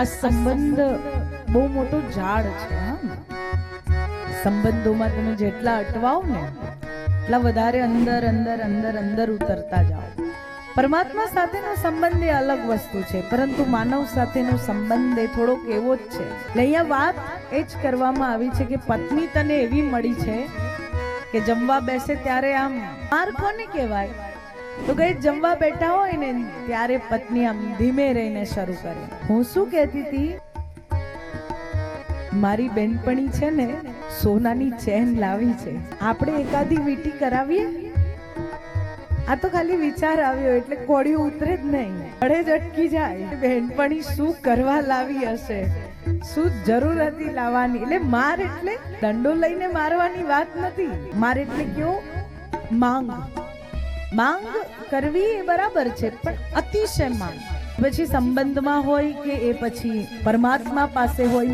આ સંબંધ બહુ મોટો ઝાડ છે સંબંધોમાં તમે જેટલા અટવાઓ ને, એટલા વધારે અંદર અંદર અંદર અંદર ઉતરતા જાઓ. પરમાત્મા સાથેનો સંબંધ એ અલગ વસ્તુ છે, પરંતુ માનવ સાથેનો સંબંધ એ થોડોક એવો જ છે. અહીંયા વાત એ જ કરવામાં આવી છે કે પત્ની તને એવી મળી છે કે જમવા બેસે ત્યારે આમ માર કોને કહેવાય તો કઈ જમવા બેઠા હોય ને, ત્યારે પત્ની આમ ધીમે રહીને શરૂ કરે. હું શું કહેતી હતી? મારી બેનપણી છે ને, સોનાની ચેન લાવી છે. આપણે એકાદી વીટી કરાવીએ? આ તો ખાલી વિચાર આવ્યો, એટલે કોળિયું ઉતરે જ નહીં. અડે જ અટકી જાય. બેનપણી શું કરવા લાવી હશે? શું જરૂર હતી લાવવાની? એટલે માર એટલે દંડો લઈને મારવાની વાત નથી. માર એટલે કયો માંગ. માંગ કરવી એ બરાબર છે, પણ અતિશય માંગ. પછી સંબંધમાં હોય કે એ પછી પરમાત્મા પાસે હોય